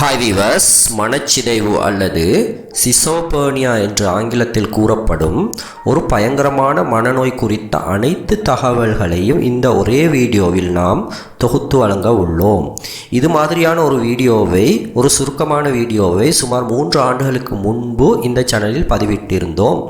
Hi viewers மனச்சிதைவு அல்லது சிசோபேனியா என்று ஆங்கிலத்தில் கூறப்படும் ஒரு பயங்கரமான மனநோய் குறித்த அனைத்து தகவல்களையும் இந்த ஒரே வீடியோவில் நாம் தொகுத்து வழங்க உள்ளோம். இது மாதிரியான ஒரு வீடியோவை ஒரு சுருக்கமான வீடியோவை சுமார் மூன்று ஆண்டுகளுக்கு முன்பு இந்த சேனலில் பதிவிட்டிருந்தோம்.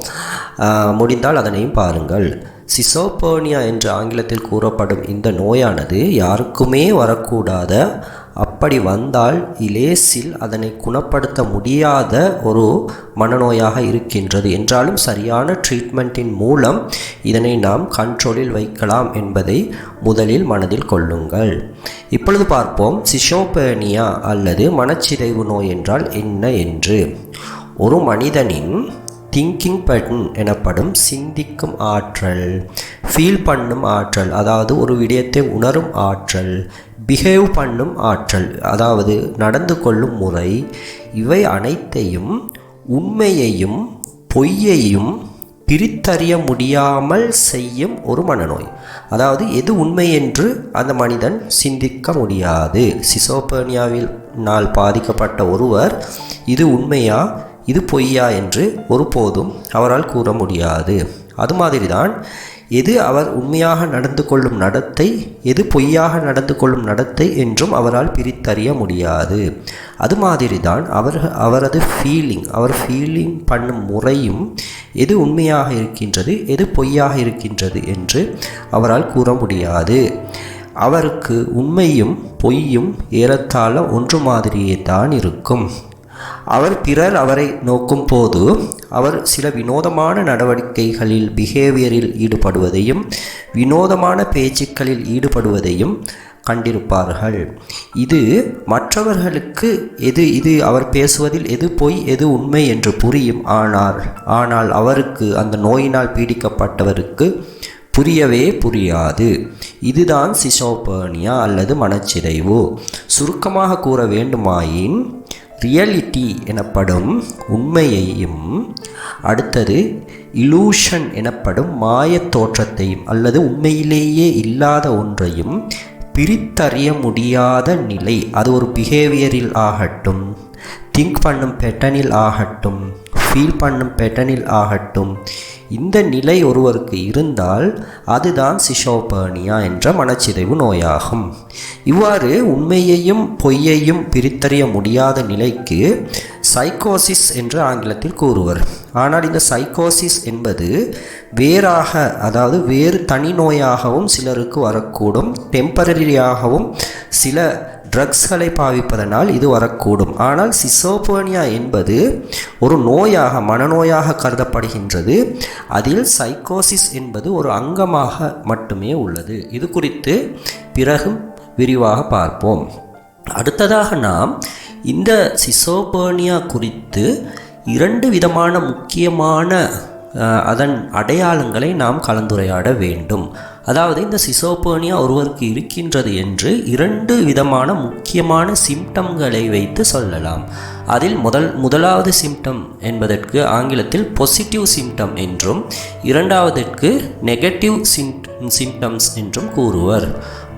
முடிந்தால் அதனையும் பாருங்கள். சிசோபேனியா என்று ஆங்கிலத்தில் கூறப்படும் இந்த நோயானது யாருக்குமே வரக்கூடாத அப்படி வந்தால் இலேசில் அதனை குணப்படுத்த முடியாத ஒரு மனநோயாக இருக்கின்றது. என்றாலும் சரியான ட்ரீட்மெண்ட்டின் மூலம் இதனை நாம் கண்ட்ரோலில் வைக்கலாம் என்பதை முதலில் மனதில் கொள்ளுங்கள். இப்பொழுது பார்ப்போம். சிஷோபேனியா அல்லது மனச்சிதைவு நோய் என்றால் என்ன என்று? ஒரு மனிதனின் திங்கிங் பட்டன் எனப்படும் சிந்திக்கும் ஆற்றல் ஃபீல் பண்ணும் ஆற்றல் அதாவது ஒரு விடயத்தை உணரும் ஆற்றல் பிஹேவ் பண்ணும் ஆற்றல் அதாவது நடந்து கொள்ளும் முறை இவை அனைத்தையும் உண்மையையும் பொய்யையும் பிரித்தறிய முடியாமல் செய்யும் ஒரு மனநோய். அதாவது எது உண்மை என்று அந்த மனிதன் சிந்திக்க முடியாது. சிசோபேனியாவில் நாள் பாதிக்கப்பட்ட ஒருவர் இது உண்மையா? இது பொய்யா என்று ஒருபோதும் அவரால் கூற முடியாது. அது மாதிரிதான் எது அவர் உண்மையாக நடந்து கொள்ளும் நடத்தை எது பொய்யாக நடந்து கொள்ளும் நடத்தை என்றும் அவரால் பிரித்தறிய முடியாது. அது மாதிரி தான் அவர் அவரது ஃபீலிங் அவர் ஃபீலிங் பண்ணும் முறையும் எது உண்மையாக இருக்கின்றது எது பொய்யாக இருக்கின்றது என்று அவரால் கூற முடியாது. அவருக்கு உண்மையும் பொய்யும் ஏறத்தாழ ஒன்று மாதிரியே தான் இருக்கும். அவர் பிறர் அவரை நோக்கும் போது அவர் சில வினோதமான நடவடிக்கைகளில் பிஹேவியரில் ஈடுபடுவதையும் வினோதமான பேச்சுக்களில் ஈடுபடுவதையும் கண்டிருப்பார்கள். இது மற்றவர்களுக்கு எது இது அவர் பேசுவதில் எது பொய் எது உண்மை என்று புரியும். ஆனால் ஆனால் அவருக்கு அந்த நோயினால் பீடிக்கப்பட்டவருக்கு புரியவே புரியாது. இதுதான் சிசோபர்னியா அல்லது மனச்சிதைவு. சுருக்கமாக கூற வேண்டுமாயின் ரியாலிட்டி எனப்படும் உண்மையையும் அடுத்தது இலூஷன் எனப்படும் மாயத் தோற்றத்தையும் அல்லது உண்மையிலேயே இல்லாத ஒன்றையும் பிரித்தறிய முடியாத நிலை. அது ஒரு பிஹேவியரில் ஆகட்டும் திங்க் பண்ணும் பேட்டர்னில் ஆகட்டும் ஃபீல் பண்ணும் பேட்டர்னில் ஆகட்டும். இந்த நிலை ஒருவருக்கு இருந்தால் அதுதான் சிஷோபர்னியா என்ற மனச்சிதைவு நோயாகும். இவ்வாறு உண்மையையும் பொய்யையும் பிரித்தறிய முடியாத நிலைக்கு சைக்கோசிஸ் என்று ஆங்கிலத்தில் கூறுவர். ஆனால் இந்த சைக்கோசிஸ் என்பது வேறாக அதாவது வேறு தனி நோயாகவும் சிலருக்கு வரக்கூடும் டெம்பரரியாகவும் சில ட்ரக்ஸ்களை பாவிப்பதனால் இது வரக்கூடும். ஆனால் சிசோபோனியா என்பது ஒரு நோயாக மனநோயாக கருதப்படுகின்றது. அதில் சைக்கோசிஸ் என்பது ஒரு அங்கமாக மட்டுமே உள்ளது. இது குறித்து பிறகும் விரிவாக பார்ப்போம். அடுத்ததாக நாம் இந்த சிசோபோனியா குறித்து இரண்டு விதமான முக்கியமான அதன் அடையாளங்களை நாம் கலந்துரையாட வேண்டும். அதாவது இந்த சிசோபோனியா ஒருவருக்கு இருக்கின்றது என்று இரண்டு விதமான முக்கியமான சிம்டம்களை வைத்து சொல்லலாம். அதில் முதல் முதலாவது சிம்டம் என்பதற்கு ஆங்கிலத்தில் பொசிட்டிவ் சிம்டம் என்றும் இரண்டாவதற்கு நெகட்டிவ் சிம்டம்ஸ் என்றும் கூறுவர்.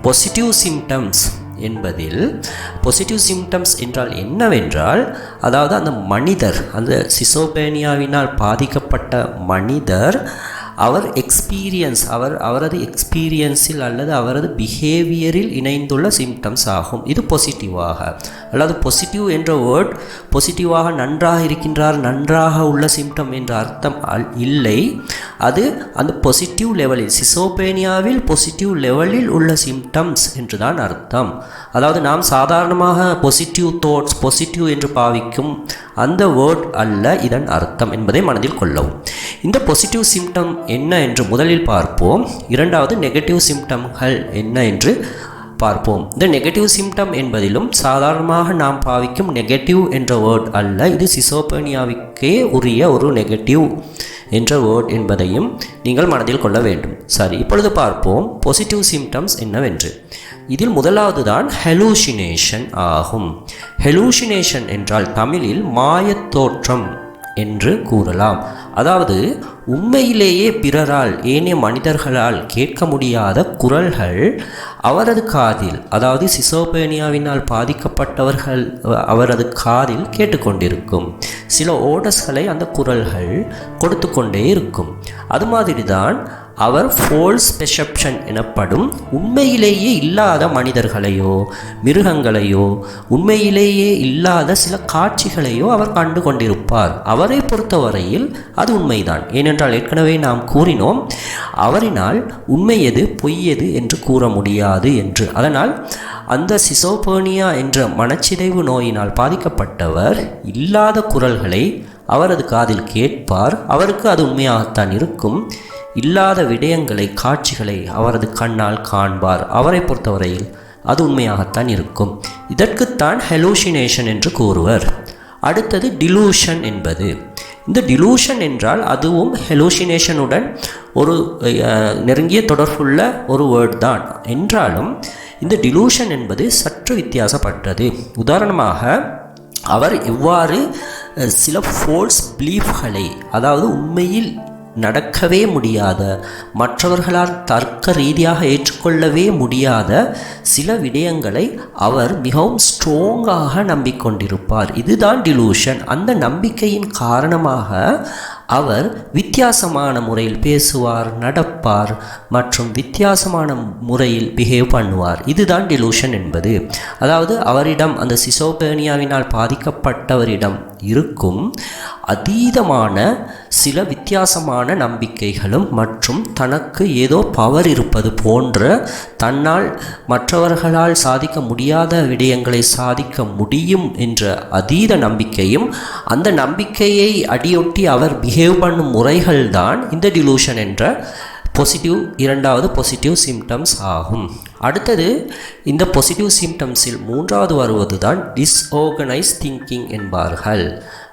பொசிட்டிவ் சிம்டம்ஸ் என்பதில் பொசிட்டிவ் சிம்டம்ஸ் என்றால் என்னவென்றால் அதாவது அந்த மனிதர் அந்த சிசோபேனியாவினால் பாதிக்கப்பட்ட மனிதர் அவர் எக்ஸ்பீரியன்ஸ் அவர் அவரது எக்ஸ்பீரியன்ஸில் அல்லது அவரது பிஹேவியரில் இணைந்துள்ள சிம்டம்ஸ் ஆகும். இது பாசிட்டிவாக அல்லது பாசிட்டிவ் என்ற வேர்ட் பாசிட்டிவாக நன்றாக இருக்கின்றார் நன்றாக உள்ள சிம்டம் என்ற அர்த்தம் அல்- இல்லை. அது அந்த பாசிட்டிவ் லெவலில் சிசோபேனியாவில் பாசிட்டிவ் லெவலில் உள்ள சிம்டம்ஸ் என்று தான் அர்த்தம். அதாவது நாம் சாதாரணமாக பாசிட்டிவ் தாட்ஸ் பாசிட்டிவ் என்று பாவிக்கும் அந்த வேர்ட் அல்ல இதன் அர்த்தம் என்பதை மனதில் கொள்ளவும். இந்த பாசிட்டிவ் சிம்டம் என்ன என்று முதலில் பார்ப்போம். இரண்டாவது நெகட்டிவ் சிம்டம்கள் என்ன என்று பார்ப்போம். இந்த நெகட்டிவ் சிம்டம் என்பதிலும் சாதாரணமாக நாம் பாவிக்கும் நெகட்டிவ் என்ற வேர்ட் அல்ல. இது சிசோபேனியாவுக்கே உரிய ஒரு நெகட்டிவ் என்ற வேர்ட் என்பதையும் நீங்கள் மனதில் கொள்ள வேண்டும். சரி இப்பொழுது பார்ப்போம். பாசிட்டிவ் சிம்டம்ஸ் என்னவென்று. இதில் முதலாவது தான் ஹெலூசினேஷன் ஆகும். ஹெலூசினேஷன் என்றால் தமிழில் மாயத் தோற்றம் என்று கூறலாம். அதாவது உண்மையிலேயே பிறரால் ஏனைய மனிதர்களால் கேட்க முடியாத குரல்கள் அவரது காதில் அதாவது சிசோபேனியாவினால் பாதிக்கப்பட்டவர்கள் அவரது காதில் கேட்டுக்கொண்டிருக்கும். சில ஓடஸ்களை அந்த குரல்கள் கொடுத்து கொண்டே இருக்கும். அது மாதிரி தான் அவர் ஃபோல்ஸ் பெர்செப்ஷன் எனப்படும் உண்மையிலேயே இல்லாத மனிதர்களையோ மிருகங்களையோ உண்மையிலேயே இல்லாத சில காட்சிகளையோ அவர் கண்டு கொண்டிருப்பார். அவரை பொறுத்தவரையில் அது உண்மைதான். ஏனென்றால் ஏற்கனவே நாம் கூறினோம் அவரினால் உண்மை எது பொய் எது என்று கூற முடியாது. என்று. அதனால் அந்த சிசோபோனியா என்ற மனச்சிதைவு நோயினால் பாதிக்கப்பட்டவர் இல்லாத குரல்களை அவரது காதில் கேட்பார். அவருக்கு அது உண்மையாகத்தான் இருக்கும். இல்லாத விடயங்களை காட்சிகளை அவரது கண்ணால் காண்பார். அவரை பொறுத்தவரையில் அது உண்மையாகத்தான் இருக்கும். இதற்குத்தான் ஹெலூசினேஷன் என்று கூறுவர். அடுத்தது டிலூஷன் என்பது. இந்த டிலூஷன் என்றால் அதுவும் ஹெலூசினேஷனுடன் ஒரு நெருங்கிய தொடர்புள்ள ஒரு வேர்ட் தான். என்றாலும் இந்த டிலூஷன் என்பது சற்று வித்தியாசப்பட்டது. உதாரணமாக அவர் எவ்வாறு சில ஃபோல்ஸ் பிலீஃப்களை அதாவது உண்மையில் நடக்கவே முடியாத மற்றவர்களால் தர்க்க ரீதியாக ஏற்றுக்கொள்ளவே முடியாத சில விடயங்களை அவர் மிகவும் ஸ்ட்ராங்காக நம்பிக்கொண்டிருப்பார். இதுதான் டிலூஷன் அந்த நம்பிக்கையின் காரணமாக அவர் வித்தியாசமான முறையில் பேசுவார் நடப்பார் மற்றும் வித்தியாசமான முறையில் பிஹேவ் பண்ணுவார். இதுதான் டிலூஷன் என்பது. அதாவது அவரிடம் அந்த சிசோபேனியாவினால் பாதிக்கப்பட்டவரிடம் இருக்கும் அதீதமான சில வித்தியாசமான நம்பிக்கைகளும் மற்றும் தனக்கு ஏதோ பவர் இருப்பது போன்ற தன்னால் மற்றவர்களால் சாதிக்க முடியாத விடயங்களை சாதிக்க முடியும் என்ற அதீத நம்பிக்கையும் அந்த நம்பிக்கையை அடியொட்டி அவர் பிஹேவ் பண்ணும் முறைகள் தான் இந்த டிலூஷன் என்ற பாசிட்டிவ் இரண்டாவது பாசிட்டிவ் சிம்டம்ஸ் ஆகும். அடுத்தது இந்த பாசிட்டிவ் சிம்டம்ஸில் மூன்றாவது வருவது தான் டிஸ்ஆர்கனைஸ் திங்கிங் என்பார்கள்.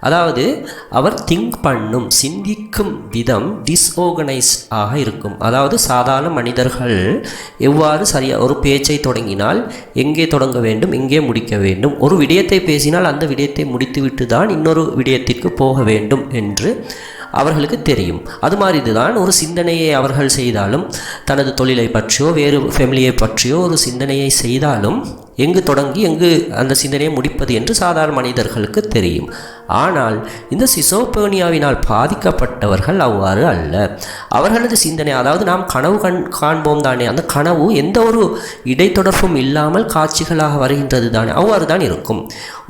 அதாவது அவர் திங்க் பண்ணும் சிந்திக்கும் விதம் டிஸ்ஆர்கனைஸ் ஆக இருக்கும். அதாவது சாதாரண மனிதர்கள் எவ்வாறு சரியாக ஒரு பேச்சை தொடங்கினால் எங்கே தொடங்க வேண்டும் எங்கே முடிக்க வேண்டும்? ஒரு விடயத்தை பேசினால் அந்த விடயத்தை முடித்துவிட்டு தான் இன்னொரு விடயத்திற்கு போக வேண்டும் என்று அவர்களுக்கு தெரியும். அது மாதிரி இதுதான் ஒரு சிந்தனையை அவர்கள் செய்தாலும் தனது தொழிலை பற்றியோ வேறு ஃபேமிலியை பற்றியோ ஒரு சிந்தனையை செய்தாலும் எங்கு தொடங்கி எங்கு அந்த சிந்தனையை முடிப்பது என்று சாதாரண மனிதர்களுக்கு தெரியும். ஆனால் இந்த சிசோபேனியாவினால் பாதிக்கப்பட்டவர்கள் அவ்வாறு அல்ல. அவர்களது சிந்தனை அதாவது நாம் கனவு கண் காண்போம் தானே அந்த கனவு எந்த ஒரு இடைத்தொடர்பும் இல்லாமல் காட்சிகளாக வருகின்றது தானே அவ்வாறு தான் இருக்கும்.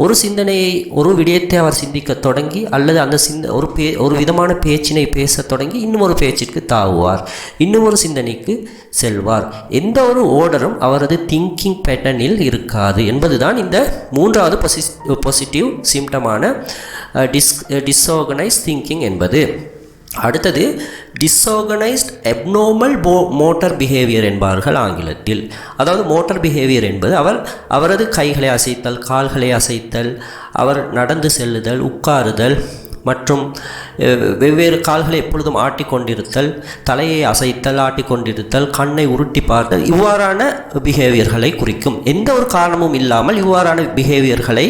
ஒரு சிந்தனையை ஒரு விடயத்தை அவர் சிந்திக்க தொடங்கி அல்லது அந்த சிந்த ஒரு பே ஒரு விதமான பேச்சினை பேசத் தொடங்கி இன்னும் ஒரு பேச்சிற்கு தாவுவார். இன்னும் ஒரு சிந்தனைக்கு செல்வார். எந்த ஒரு ஓர்டரும் அவரது திங்கிங் பேட்டர்னில் இருக்காது. என்பதுதான் இந்த மூன்றாவது பொசி பாசிட்டிவ் சிம்டமான டிஸ் டிஸ்ஆர்கனைஸ் திங்கிங் என்பது. அடுத்தது டிஸ்ஆர்கனைஸ்ட் எப்னோமல் போ மோட்டர் பிஹேவியர் என்பார்கள் ஆங்கிலத்தில். அதாவது மோட்டார் பிஹேவியர் என்பது அவர் அவரது கைகளை அசைத்தல் கால்களை அசைத்தல் அவர் நடந்து செல்லுதல் உட்காருதல் மற்றும் வெவ்வேறு கால்களை எப்பொழுதும் ஆட்டிக்கொண்டிருத்தல் தலையை அசைத்தல் ஆட்டிக்கொண்டிருத்தல் கண்ணை உருட்டி பார்த்தல் இவ்வாறான பிஹேவியர்களை குறிக்கும். எந்த ஒரு காரணமும் இல்லாமல் இவ்வாறான பிஹேவியர்களை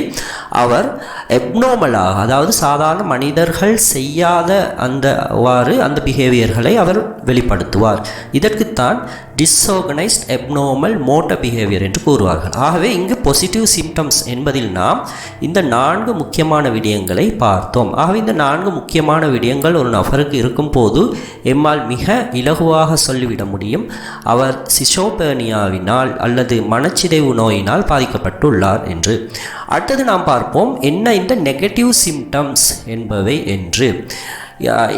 அவர் எப்னோமலாக அதாவது சாதாரண மனிதர்கள் செய்யாத அந்த வாறு அந்த பிஹேவியர்களை அவர் வெளிப்படுத்துவார். இதற்குத்தான் டிஸ்ஆர்கனைஸ்ட் எப்னோமல் மோட்டர் பிஹேவியர் என்று கூறுவார்கள். ஆகவே இங்கு பாசிட்டிவ் சிம்டம்ஸ் என்பதில் நாம் இந்த நான்கு முக்கியமான விடயங்களை பார்த்தோம். ஆகவே இந்த நான்கு முக்கியமான விடயங்கள் ஒரு நபருக்கு இருக்கும் போது எம்மால் மிக இலகுவாக சொல்லிவிட முடியும். அவர் சிசோபேனியாவினால் அல்லது மனச்சிதைவு நோயினால் பாதிக்கப்பட்டுள்ளார் என்று. அடுத்தது நாம் பார்ப்போம். என்ன இந்த நெகட்டிவ் சிம்டம்ஸ் என்பவை என்று.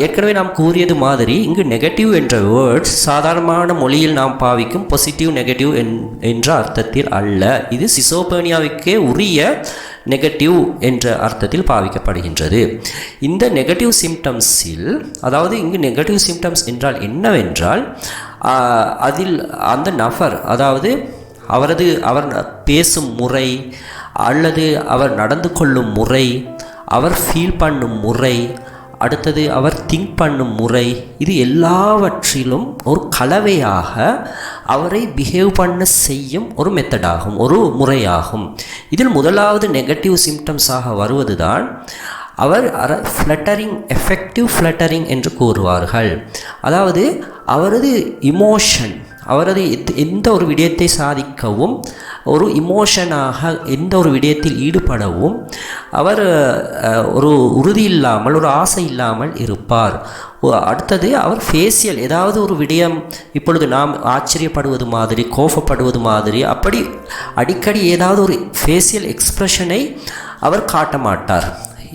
ஏற்கனவே நாம் கூறியது மாதிரி இங்கு நெகட்டிவ் என்ற வேர்ட்ஸ் சாதாரணமான மொழியில் நாம் பாவிக்கும் பாசிட்டிவ் நெகட்டிவ் என்ற அர்த்தத்தில் அல்ல. இது சிசோபேனியாவுக்கே உரிய நெகட்டிவ் என்ற அர்த்தத்தில் பாவிக்கப்படுகின்றது. இந்த நெகட்டிவ் சிம்டம்ஸில் அதாவது இங்கு நெகட்டிவ் சிம்டம்ஸ் என்றால் என்னவென்றால் அதில் அந்த நபர் அதாவது அவரது அவர் பேசும் முறை அல்லது அவர் நடந்து கொள்ளும் முறை அவர் ஃபீல் பண்ணும் முறை அடுத்தது அவர் திங்க் பண்ணும் முறை இது எல்லாவற்றிலும் ஒரு கலவையாக அவரை பிஹேவ் பண்ண செய்யும் ஒரு மெத்தடாகும் ஒரு முறையாகும். இதில் முதலாவது நெகட்டிவ் சிம்டம்ஸாக வருவதுதான் அவர் ஃப்ளட்டரிங் எஃபெக்டிவ் ஃப்ளட்டரிங் என்று கூறுவார்கள். அதாவது அவரது இமோஷன் அவரது எந்த ஒரு விடயத்தை சாதிக்கவும் ஒரு இமோஷனாக எந்த ஒரு விடயத்தில் ஈடுபடவும் அவர் ஒரு உறுதி இல்லாமல் ஒரு ஆசை இல்லாமல் இருப்பார். அடுத்தது அவர் ஃபேஷியல் ஏதாவது ஒரு விடயம் இப்பொழுது நாம் ஆச்சரியப்படுவது மாதிரி கோபப்படுவது மாதிரி அப்படி அடிக்கடி ஏதாவது ஒரு ஃபேஷியல் எக்ஸ்ப்ரெஷனை அவர் காட்ட மாட்டார்.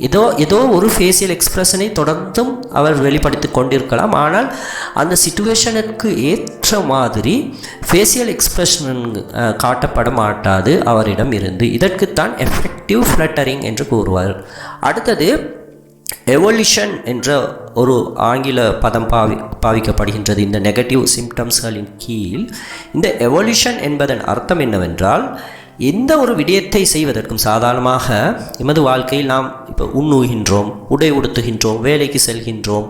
ஏதோ ஏதோ ஒரு ஃபேஷியல் எக்ஸ்பிரஷனை தொடர்ந்தும் அவர் வெளிப்படுத்தி கொண்டிருக்கலாம். ஆனால் அந்த சுச்சுவேஷனுக்கு ஏற்ற மாதிரி ஃபேஷியல் எக்ஸ்பிரஷன் காட்டப்பட மாட்டாது. அவரிடம் இருந்து. இதற்குத்தான் எஃபெக்டிவ் ஃப்ளட்டரிங் என்று கூறுவார். அடுத்தது எவல்யூஷன் என்ற ஒரு ஆங்கில பதம் பாவி பாவிக்கப்படுகின்றது. இந்த நெகட்டிவ் சிம்டம்ஸ்களின் கீழ். இந்த எவல்யூஷன் என்பதன் அர்த்தம் என்னவென்றால் எந்த ஒரு விடயத்தை செய்வதற்கும் சாதாரணமாக எமது வாழ்க்கையில் நாம் இப்போ உண்ணுகின்றோம் உடை உடுத்துகின்றோம் வேலைக்கு செல்கின்றோம்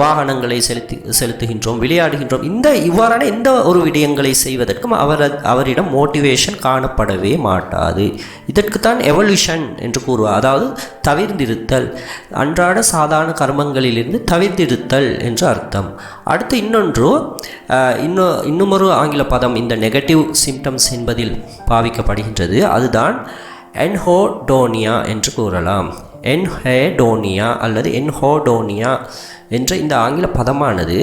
வாகனங்களை செலுத்தி செலுத்துகின்றோம் விளையாடுகின்றோம். இந்த இவ்வாறான எந்த ஒரு விடயங்களை செய்வதற்கும் அவர் அவரிடம் மோட்டிவேஷன் காணப்படவே மாட்டாது. இதற்குத்தான் எவல்யூஷன் என்று கூறுவார் அதாவது தவிர்ந்திருத்தல் அன்றாட சாதாரண கர்மங்களிலிருந்து தவிர்த்திருத்தல் என்று அர்த்தம். அடுத்து இன்னொன்று இன்னும் இன்னுமொரு ஆங்கில பதம் இந்த நெகட்டிவ் சிம்டம்ஸ் என்பதில் பாவிக்கப்படுகின்றது. அதுதான் என்ஹோடோனியா என்று கூறலாம். என்ஹேடோனியா அல்லது என்ஹோடோனியா என்ற இந்த ஆங்கில பதமானது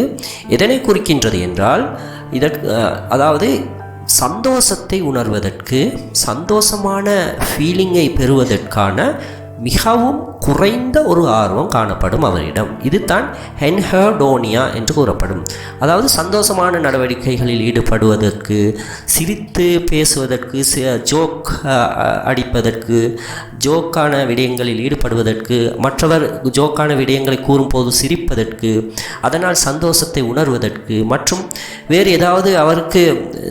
எதனை குறிக்கின்றது என்றால் இதற்கு அதாவது சந்தோஷத்தை உணர்வதற்கு சந்தோஷமான ஃபீலிங்கை பெறுவதற்கான மிகவும் குறைந்த ஒரு ஆர்வம் காணப்படும் அவரிடம். இதுதான் ஹென்ஹடோனியா என்று கூறப்படும். அதாவது சந்தோஷமான நடவடிக்கைகளில் ஈடுபடுவதற்கு சிரித்து பேசுவதற்கு ஜோக் அடிப்பதற்கு ஜோக்கான விடயங்களில் ஈடுபடுவதற்கு மற்றவர் ஜோக்கான விடயங்களை கூறும்போது சிரிப்பதற்கு அதனால் சந்தோஷத்தை உணர்வதற்கு மற்றும் வேறு ஏதாவது அவருக்கு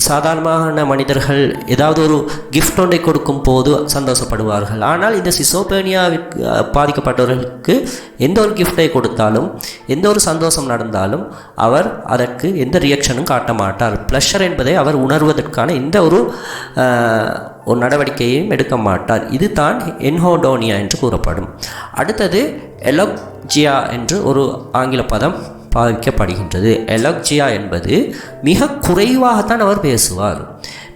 சாதாரணமான மனிதர்கள் ஏதாவது ஒரு கிஃப்ட் ஒன்றை கொடுக்கும் போது சந்தோஷப்படுவார்கள். ஆனால் இந்த சிசோபேனியாவிற்கு பாதிக்கப்பட்டவர்களுக்கு எந்த ஒரு கிஃப்டை கொடுத்தாலும் எந்த ஒரு சந்தோஷம் நடந்தாலும் அவர் அதற்கு எந்த ரியாக்ஷனும் காட்ட மாட்டார். ப்ளஷர் என்பதை அவர் உணர்வதற்கான எந்த ஒரு ஒரு நடவடிக்கையையும் எடுக்க மாட்டார். இதுதான் என்ஹோடோனியா என்று கூறப்படும். அடுத்தது எலோக்ஜியா என்று ஒரு ஆங்கில பதம் பாதிக்கப்படுகின்றது எலோக்ஜியா என்பது மிக குறைவாகத்தான் அவர் பேசுவார்.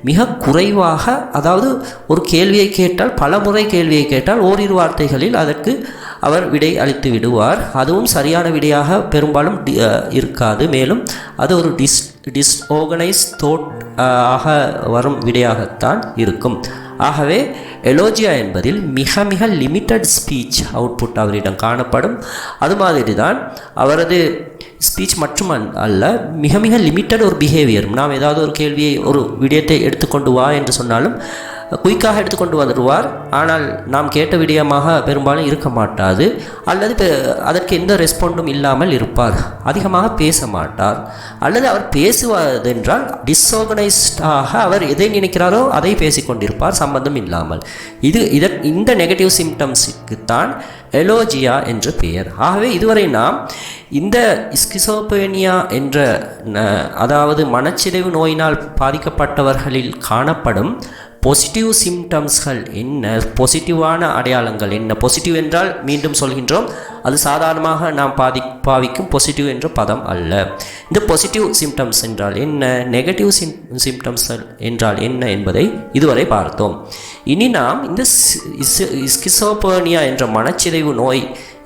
மிக குறைவாக அதாவது ஒரு கேள்வியை கேட்டால் பல முறை கேள்வியை கேட்டால் ஓரிரு வார்த்தைகளில் அதற்கு அவர் விடை அளித்து விடுவார். அதுவும் சரியான விடையாக பெரும்பாலும் டி- இருக்காது. மேலும் அது ஒரு டிஸ் டிஸ்ஆர்கனைஸ் தோட் ஆக வரும் விடையாகத்தான் இருக்கும். ஆகவே எலோஜியா என்பதில் மிக மிக லிமிட்டட் ஸ்பீச் அவுட்புட் அவரிடம் காணப்படும். அது மாதிரி தான் அவரது ஸ்பீச் மட்டும் அல்ல மிக மிக லிமிட்டட் ஒரு பிஹேவியர் நாம் ஏதாவது ஒரு கேள்வியை ஒரு விடயத்தை எடுத்துக்கொண்டு வா என்று சொன்னாலும் குயிக்காக எடுத்துக்கொண்டு வந்துடுவார். ஆனால் நாம் கேட்ட விடயமாக பெரும்பாலும் இருக்க மாட்டாது. அல்லது பெ- அதற்கு எந்த ரெஸ்பாண்டும் இல்லாமல் இருப்பார். அதிகமாக பேச மாட்டார். அல்லது அவர் பேசுவதென்றால் டிஸ்ஆர்கனைஸ்டாக அவர் எதை நினைக்கிறாரோ அதை பேசிக்கொண்டிருப்பார். சம்பந்தம் இல்லாமல். இது இதற் இந்த நெகட்டிவ் சிம்டம்ஸுக்கு தான் எலோஜியா என்று பெயர். ஆகவே இதுவரை நாம் இந்த ஸ்கிசோபேனியா என்ற ந- அதாவது மனச்சிதைவு நோயினால் பாதிக்கப்பட்டவர்களில் காணப்படும் பாசிட்டிவ் சிம்டம்ஸ்கள் என்ன? பாசிட்டிவான அடையாளங்கள் என்ன? பாசிட்டிவ் என்றால் மீண்டும் சொல்கின்றோம் அது சாதாரணமாக நாம் பாதி பாவிக்கும் பாசிட்டிவ் என்ற பதம் அல்ல. இந்த பாசிட்டிவ் சிம்டம்ஸ் என்றால் என்ன? நெகட்டிவ் சிம் சிம்டம்ஸ் என்றால் என்ன என்பதை இதுவரை பார்த்தோம். இனி நாம் இந்த ஸ்கிசோபேனியா என்ற மனச்சிதைவு நோய்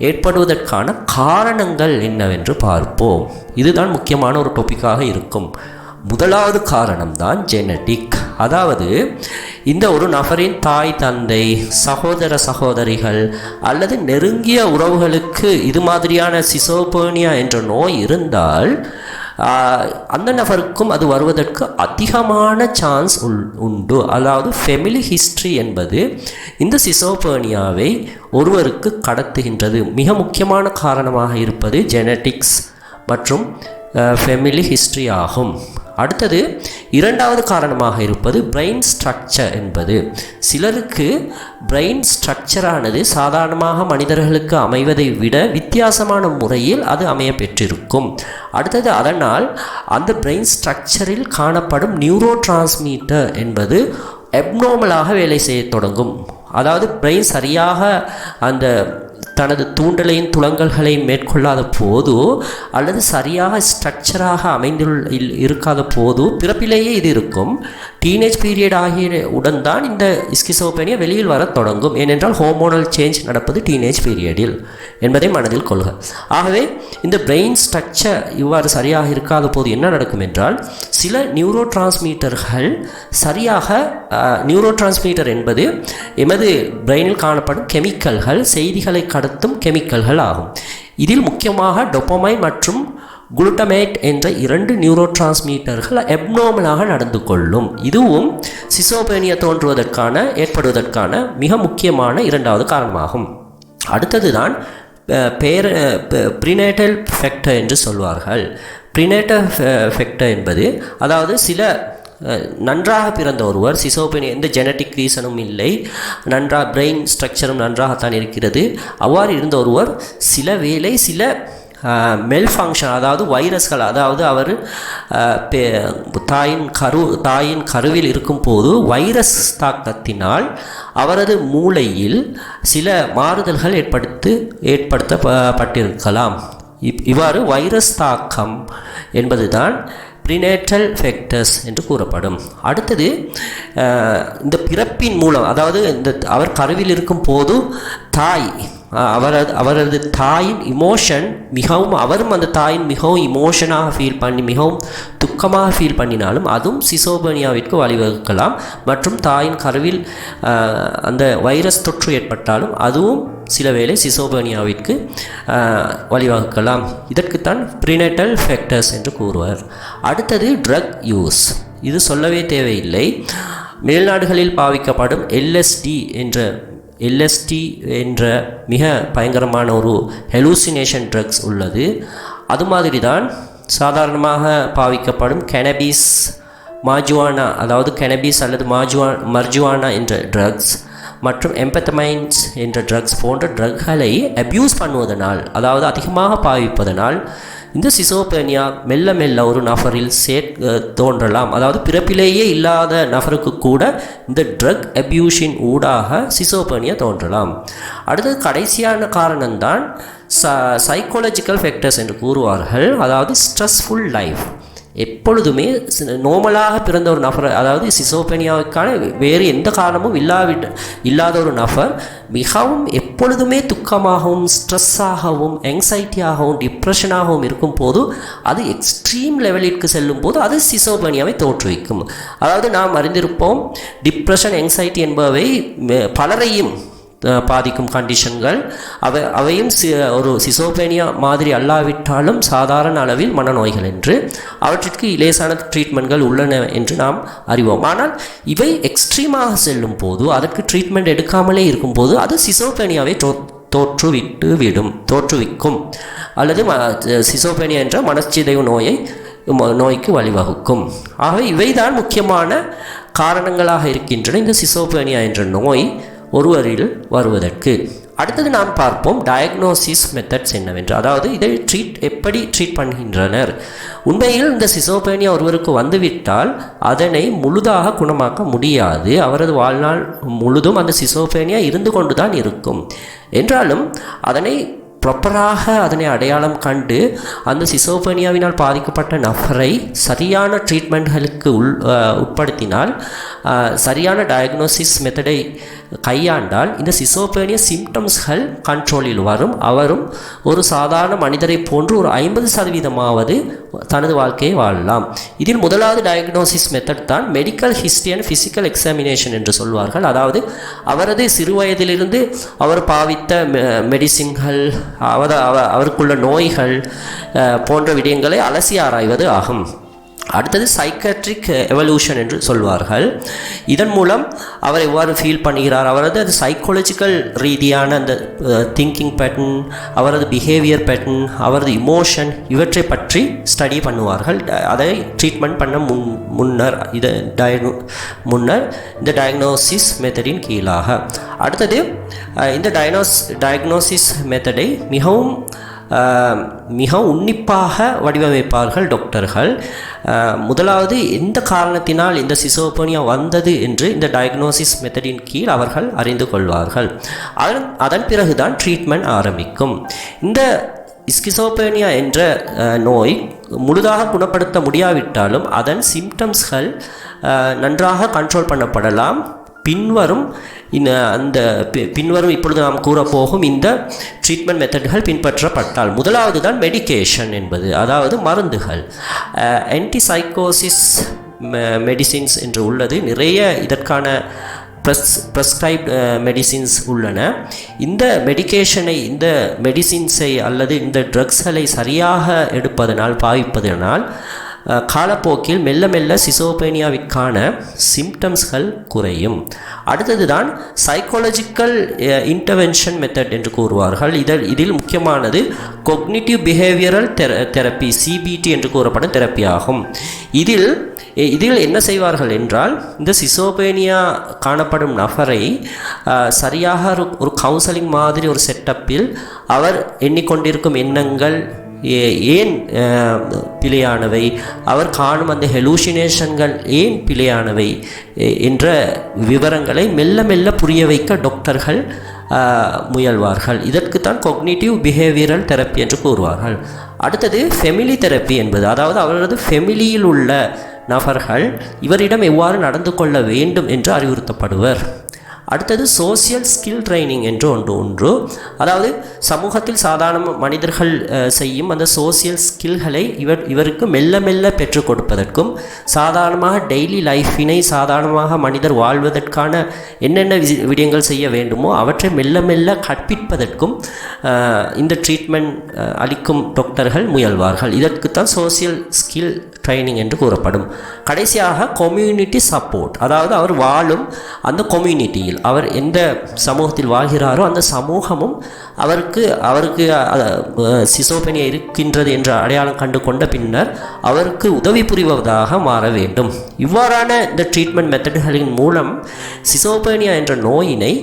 ஏற்படுவதற்கான காரணங்கள் என்னவென்று பார்ப்போம். இதுதான் முக்கியமான ஒரு டாபிக்காக இருக்கும். முதலாவது காரணம்தான் ஜெனட்டிக் அதாவது இந்த ஒரு நபரின் தாய் தந்தை சகோதர சகோதரிகள் அல்லது நெருங்கிய உறவுகளுக்கு இது மாதிரியான சிசோபேனியா என்ற நோய் இருந்தால் அந்த நபருக்கும் அது வருவதற்கு அதிகமான சான்ஸ் உள் உண்டு. அதாவது ஃபெமிலி ஹிஸ்ட்ரி என்பது இந்த சிசோபேனியாவை ஒருவருக்கு கடத்துகின்றது. மிக முக்கியமான காரணமாக இருப்பது ஜெனட்டிக்ஸ் மற்றும் ஃபெமிலி ஹிஸ்ட்ரி ஆகும். அடுத்தது இரண்டாவது காரணமாக இருப்பது பிரெயின் ஸ்ட்ரக்சர் என்பது. சிலருக்கு பிரெயின் ஸ்ட்ரக்சரானது சாதாரணமாக மனிதர்களுக்கு அமைவதை விட வித்தியாசமான முறையில் அது அமைய பெற்றிருக்கும். அடுத்தது அதனால் அந்த பிரெயின் ஸ்ட்ரக்சரில் காணப்படும் நியூரோ டிரான்ஸ்மீட்டர் என்பது எப்னோமலாக வேலை செய்ய தொடங்கும். அதாவது பிரெயின் சரியாக அந்த தனது தூண்டலையும் துளங்கல்களையும் மேற்கொள்ளாத போது அல்லது சரியாக ஸ்ட்ரக்சராக அமைந்துள்ள இருக்காத போது பிறப்பிலேயே இது இருக்கும். டீனேஜ் பீரியட் ஆகிய உடன் தான் இந்த ஸ்கிசோபேனியா வெளியில் வர தொடங்கும். ஏனென்றால் ஹோமோனல் சேஞ்ச் நடப்பது டீனேஜ் பீரியடில் என்பதை மனதில் கொள்க. ஆகவே இந்த பிரெயின் ஸ்ட்ரக்சர் இவ்வாறு சரியாக இருக்காத போது என்ன நடக்கும் என்றால் சில நியூரோ டிரான்ஸ்மீட்டர்கள் சரியாக நியூரோ டிரான்ஸ்மீட்டர் என்பது எமது பிரெயினில் காணப்படும் கெமிக்கல்கள் செய்திகளை கடத்தும் கெமிக்கல்கள் ஆகும். இதில் முக்கியமாக டொப்பமைன் மற்றும் குளுட்டமேட் என்ற இரண்டு நியூரோ டிரான்ஸ்மீட்டர்கள் எப்னோமலாக நடந்து கொள்ளும் இதுவும் சிசோபேனியா தோன்றுவதற்கான ஏற்படுவதற்கான மிக முக்கியமான இரண்டாவது காரணமாகும். அடுத்ததுதான் தான் பேர ப்ரினேட்டல் ஃபெக்டர் என்று சொல்வார்கள். ப்ரினேட்டல் ஃபெக்டர் என்பது அதாவது சில நன்றாக பிறந்த ஒருவர் சிசோபேனியா எந்த ஜெனட்டிக் ரீசனும் இல்லை நன்றாக பிரெயின் ஸ்ட்ரக்சரும் நன்றாகத்தான் இருக்கிறது. அவ்வாறு இருந்த ஒருவர் சில வேளை சில மெல் ஃபங்க்ஷன் அதாவது வைரஸ்கள் அதாவது அவர் பே- தாயின் கரு தாயின் கருவில் இருக்கும்போது வைரஸ் தாக்கத்தினால் அவரது மூளையில் சில மாறுதல்கள் ஏற்படுத்து ஏற்படுத்தப்பட்டிருக்கலாம். இப் இவ்வாறு வைரஸ் தாக்கம் என்பதுதான் ப்ரினேட்டல் ஃபெக்டர்ஸ் என்று கூறப்படும். அடுத்தது இந்த பிறப்பின் மூலம் அதாவது இந்த அவர் கருவில் இருக்கும் போது தாய் அவரது அவரது தாயின் இமோஷன் மிகவும் அவரும் அந்த தாயின் மிகவும் இமோஷனாக ஃபீல் பண்ணி மிகவும் துக்கமாக ஃபீல் பண்ணினாலும் அதுவும் சிசோபனியாவிற்கு வழிவகுக்கலாம். மற்றும் தாயின் கருவில் அந்த வைரஸ் தொற்று ஏற்பட்டாலும் அதுவும் சில வேளை சிசோபனியாவிற்கு வழிவகுக்கலாம். இதற்குத்தான் ப்ரினேட்டல் ஃபேக்டர்ஸ் என்று கூறுவர். அடுத்தது ட்ரக் யூஸ் இது சொல்லவே தேவையில்லை. மேல்நாடுகளில் பாவிக்கப்படும் எல்எஸ்டி என்ற எல்எஸ்டி என்ற மிக பயங்கரமான ஒரு ஹெலூசினேஷன் ட்ரக்ஸ் உள்ளது. அது மாதிரி தான் சாதாரணமாக பாவிக்கப்படும் கெனபிஸ் மாஜுவானா அதாவது கெனபிஸ் அல்லது மாஜுவா மர்ஜுவானா என்ற ட்ரக்ஸ் மற்றும் எம்பத்தமைன்ஸ் என்ற ட்ரக்ஸ் போன்ற ட்ரக்களை அப்யூஸ் பண்ணுவதனால் அதாவது அதிகமாக பாவிப்பதனால் இந்த சிசோபேனியா மெல்ல மெல்ல ஒரு நபரில் சே தோன்றலாம். அதாவது பிறப்பிலேயே இல்லாத நபருக்கு கூட இந்த ட்ரக் அப்யூஷின் ஊடாக சிசோபேனியா தோன்றலாம். அடுத்தது கடைசியான காரணம்தான் ச சைக்காலஜிக்கல் ஃபேக்டர்ஸ் என்று கூறுவார்கள். அதாவது ஸ்ட்ரெஸ்ஃபுல் லைஃப் எப்பொழுதுமே நோமலாக பிறந்த ஒரு நபர் அதாவது சிசோபேனியாவுக்கான வேறு எந்த காரணமும் இல்லாவிட்ட இல்லாத ஒரு நபர் மிகவும் எப்பொழுதுமே துக்கமாகவும் ஸ்ட்ரெஸ்ஸாகவும் எங்ஸைட்டியாகவும் டிப்ரெஷனாகவும் இருக்கும் போது அது எக்ஸ்ட்ரீம் லெவலிற்கு செல்லும் போது அது சிசோபேனியாவை தோற்றுவிக்கும். அதாவது நாம் அறிந்திருப்போம் டிப்ரெஷன் எங்ஸைட்டி என்பவை பலரையும் பாதிக்கும் கண்டிஷன்கள் அவை அவையும் சி ஒரு சிசோபேனியா மாதிரி அல்லாவிட்டாலும் சாதாரண அளவில் மனநோய்கள் என்று. அவற்றிற்கு இலேசான ட்ரீட்மெண்ட்கள் உள்ளன என்று நாம் அறிவோம். ஆனால் இவை எக்ஸ்ட்ரீமாக செல்லும் போது அதற்கு ட்ரீட்மெண்ட் எடுக்காமலே இருக்கும்போது அது சிசோபேனியாவை தோ தோற்றுவிட்டு விடும் தோற்றுவிக்கும். அல்லது ம சிசோபேனியா என்ற மனச்சிதைவு நோயை நோய்க்கு வழிவகுக்கும். ஆகவே இவைதான் முக்கியமான காரணங்களாக இருக்கின்றன இந்த சிசோபேனியா என்ற நோய். ஒருவரில் வருவதற்கு. அடுத்தது நாம் பார்ப்போம் டயக்னோசிஸ் மெத்தட்ஸ் என்னவென்று. அதாவது இதை ட்ரீட் எப்படி ட்ரீட் பண்ணுகின்றனர். உண்மையில் இந்த சிசோபேனியா ஒருவருக்கு வந்துவிட்டால் அதனை முழுதாக குணமாக்க முடியாது. அவரது வாழ்நாள் முழுதும் அந்த சிசோபேனியா இருந்து கொண்டு தான் இருக்கும். என்றாலும் அதனை ப்ராப்பராக அதனை அடையாளம் கண்டு அந்த சிசோபனியாவினால் பாதிக்கப்பட்ட நபரை சரியான ட்ரீட்மெண்ட்களுக்கு உள் உட்படுத்தினால் சரியான டயக்னோசிஸ் மெத்தடை கையாண்டால் இந்த சிசோபேனிய சிம்டம்ஸ்கள் கண்ட்ரோலில் வரும். அவரும் ஒரு சாதாரண மனிதரை போன்று ஒரு ஐம்பது சதவீதமாவது தனது வாழ்க்கையை வாழலாம். இதில் முதலாவது டயக்னோசிஸ் மெத்தட் தான் medical history and physical examination என்று சொல்வார்கள். அதாவது அவரது சிறு வயதிலிருந்து அவர் பாவித்த மெ- மெடிசின்கள் அவர் அவ- அவருக்குள்ள நோய்கள் போன்ற விடயங்களை அலசி ஆராய்வது ஆகும். அடுத்தது சைக்கட்ரிக் எவல்யூஷன் என்று சொல்வார்கள். இதன் மூலம் அவர் எவ்வாறு ஃபீல் பண்ணுகிறார்? அவரது அது சைக்காலஜிக்கல் ரீதியான அந்த திங்கிங் பேட்டர்ன் அவரது பிஹேவியர் பேட்டர்ன் அவரது இமோஷன் இவற்றை பற்றி ஸ்டடி பண்ணுவார்கள். அதை ட்ரீட்மெண்ட் பண்ண முன் முன்னர் இதை டயக்னோ முன்னர் இந்த டயக்னோசிஸ் மெத்தடின் கீழாக. அடுத்தது இந்த டயனோஸ் டயக்னோசிஸ் மெத்தடை மிகவும் மிகவும் மிக உன்னிப்பாக வடிவமைப்பார்கள் டாக்டர்கள். முதலாவது எந்த காரணத்தினால் இந்த சிசோபோனியா வந்தது என்று இந்த டயக்னோசிஸ் மெத்தடின் கீழ் அவர்கள் அறிந்து கொள்வார்கள். அதன் அதன் பிறகுதான் ட்ரீட்மெண்ட் ஆரம்பிக்கும். இந்த ஸ்கிசோபேனியா என்ற நோய் முழுதாக குணப்படுத்த முடியாவிட்டாலும் அதன் சிம்டம்ஸ்கள் நன்றாக கண்ட்ரோல் பண்ணப்படலாம். பின்வரும் இந்த அந்த பின்வரும் இப்பொழுது நாம் கூறப்போகும் இந்த ட்ரீட்மெண்ட் மெத்தட்கள் பின்பற்றப்பட்டால். முதலாவது தான் மெடிகேஷன் என்பது அதாவது மருந்துகள். ஆன்டிசைக்கோசிஸ் மெடிசின்ஸ் என்று உள்ளது. நிறைய இதற்கான ப்ரெஸ் ப்ரெஸ்கிரைப்ட் மெடிசின்ஸ் உள்ளன. இந்த மெடிக்கேஷனை இந்த மெடிசின்ஸை அல்லது இந்த ட்ரக்ஸ்களை சரியாக எடுப்பதனால் பாவிப்பதனால் காலப்போக்கில் மெல்ல மெல்ல சிசோபேனியாவிற்கான சிம்டம்ஸ்கள் குறையும். அடுத்தது தான் சைக்காலஜிக்கல் இன்டர்வென்ஷன் மெத்தட் என்று கூறுவார்கள். இதில் இதில் முக்கியமானது கொக்னிட்டிவ் பிஹேவியரல் தெர தெரப்பி சிபிடி என்று கூறப்படும் தெரப்பி ஆகும். இதில் இதில் என்ன செய்வார்கள் என்றால் இந்த சிசோபேனியா காணப்படும் நபரை சரியாக ஒரு கவுன்சலிங் மாதிரி ஒரு செட்டப்பில் அவர் எண்ணிக்கொண்டிருக்கும் எண்ணங்கள் ஏன் பிழையானவை? அவர் காணும் அந்த ஹெலூசினேஷன்கள் ஏன் பிழையானவை? என்ற விவரங்களை மெல்ல மெல்ல புரிய வைக்க டாக்டர்கள் முயல்வார்கள் முயல்வார்கள். இதற்குத்தான் கொக்னிட்டிவ் பிஹேவியரல் தெரப்பி என்று கூறுவார்கள். அடுத்தது ஃபெமிலி தெரப்பி என்பது. அதாவது அவரது ஃபெமிலியில் உள்ள நபர்கள் இவரிடம் எவ்வாறு நடந்து கொள்ள வேண்டும் என்று அறிவுறுத்தப்படுவர். அடுத்தது சோசியல் ஸ்கில் ட்ரைனிங் என்று ஒன்று ஒன்று. அதாவது சமூகத்தில் சாதாரண மனிதர்கள் செய்யும் அந்த சோசியல் ஸ்கில்களை இவர் இவருக்கு மெல்ல மெல்ல பெற்றுக் கொடுப்பதற்கும் சாதாரணமாக டெய்லி லைஃபினை சாதாரணமாக மனிதர் வாழ்வதற்கான என்னென்ன விடயங்கள் செய்ய வேண்டுமோ அவற்றை மெல்ல மெல்ல கற்பிப்பதற்கும் இந்த ட்ரீட்மெண்ட் அளிக்கும் டாக்டர்கள் முயல்வார்கள். இதற்குத்தான் சோசியல் ஸ்கில் ட்ரைனிங் என்று கூறப்படும். கடைசியாக கம்யூனிட்டி சப்போர்ட் அதாவது அவர் வாழும் அந்த கொம்யூனிட்டியில் அவர் எந்த சமூகத்தில் வாழ்கிறாரோ அந்த சமூகமும் அவருக்கு அவருக்கு சிசோபெனியா இருக்கின்றது என்ற அடையாளம் கண்டு கொண்ட பின்னர் அவருக்கு உதவி புரிவதாக மாற வேண்டும். இவ்வாறான இந்த ட்ரீட்மெண்ட் மெத்தடுகளின் மூலம் சிசோபேனியா என்ற நோயினை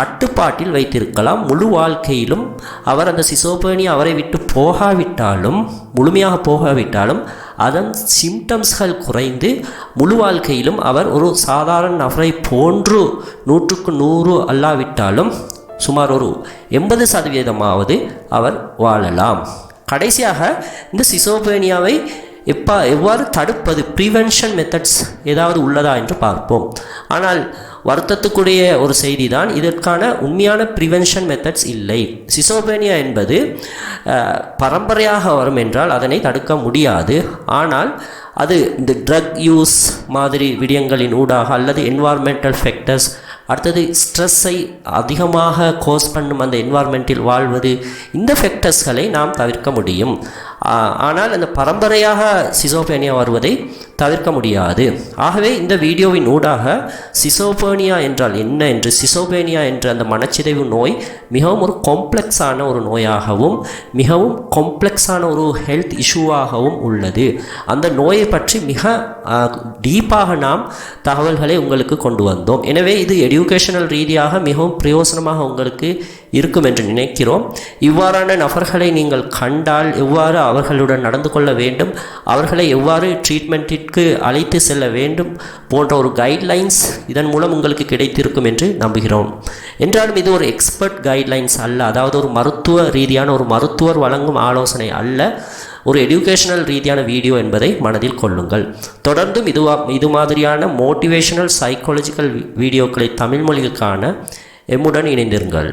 கட்டுப்பாட்டில் வைத்திருக்கலாம். முழு வாழ்க்கையிலும் அவர் அந்த சிசோபேனியா அவரை விட்டு போகாவிட்டாலும் முழுமையாக போகாவிட்டாலும் அதன் சிம்டம்ஸ்கள் குறைந்து முழு வாழ்க்கையிலும் அவர் ஒரு சாதாரண நபரை போன்று நூற்றுக்கு நூறு அல்லாவிட்டாலும் சுமார் ஒரு எண்பது சதவீதமாவது அவர் வாழலாம். கடைசியாக இந்த சிசோபேனியாவை எப்பா எவ்வாறு தடுப்பது? ப்ரிவென்ஷன் மெத்தட்ஸ் ஏதாவது உள்ளதா என்று பார்ப்போம். ஆனால் வருத்தத்துக்குரிய ஒரு செய்தி தான் இதற்கான உண்மையான ப்ரிவென்ஷன் மெத்தட்ஸ் இல்லை. சிசோபேனியா என்பது பரம்பரையாக வரும் என்றால் அதனை தடுக்க முடியாது. ஆனால் அது இந்த ட்ரக் யூஸ் மாதிரி விடயங்களின் ஊடாக அல்லது என்வார்மெண்டல் ஃபேக்டர்ஸ் அடுத்தது ஸ்ட்ரெஸ்ஸை அதிகமாக கோஸ் பண்ணும் அந்த என்வார்மெண்ட்டில் வாழ்வது இந்த ஃபேக்டர்ஸ்களை நாம் தவிர்க்க முடியும். ஆனால் அந்த பரம்பரையாக சிசோபேனியா வருவதை தவிர்க்க முடியாது. ஆகவே இந்த வீடியோவின் ஊடாக சிசோபேனியா என்றால் என்ன என்று சிசோபேனியா என்ற அந்த மனச்சிதைவு நோய் மிகவும் ஒரு காம்ப்ளெக்ஸான ஒரு நோயாகவும் மிகவும் காம்ப்ளெக்ஸான ஒரு ஹெல்த் இஷ்யூவாகவும் உள்ளது. அந்த நோயை பற்றி மிக டீப்பாக நாம் தகவல்களை உங்களுக்கு கொண்டு வந்தோம். எனவே இது எடியூகேஷனல் ரீதியாக மிகவும் பிரயோசனமாக உங்களுக்கு இருக்கும் என்று நினைக்கிறோம். இவ்வாறான நபர்களை நீங்கள் கண்டால் எவ்வாறு அவர்களுடன் நடந்து கொள்ள வேண்டும்? அவர்களை எவ்வாறு ட்ரீட்மெண்ட்டிற்கு அழைத்து செல்ல வேண்டும்? போன்ற ஒரு கைட்லைன்ஸ் இதன் மூலம் உங்களுக்கு கிடைத்திருக்கும் என்று நம்புகிறோம். என்றாலும் இது ஒரு எக்ஸ்பர்ட் கைட்லைன்ஸ் அல்ல. அதாவது ஒரு மருத்துவ ரீதியான ஒரு மருத்துவர் வழங்கும் ஆலோசனை அல்ல. ஒரு எடுகேஷனல் ரீதியான வீடியோ என்பதை மனதில் கொள்ளுங்கள். தொடர்ந்தும் இதுவா இது மாதிரியான மோட்டிவேஷனல் சைக்காலஜிக்கல் வீடியோக்களை தமிழ் மொழிக்கு காண எம்முடன் இணைந்திருங்கள்.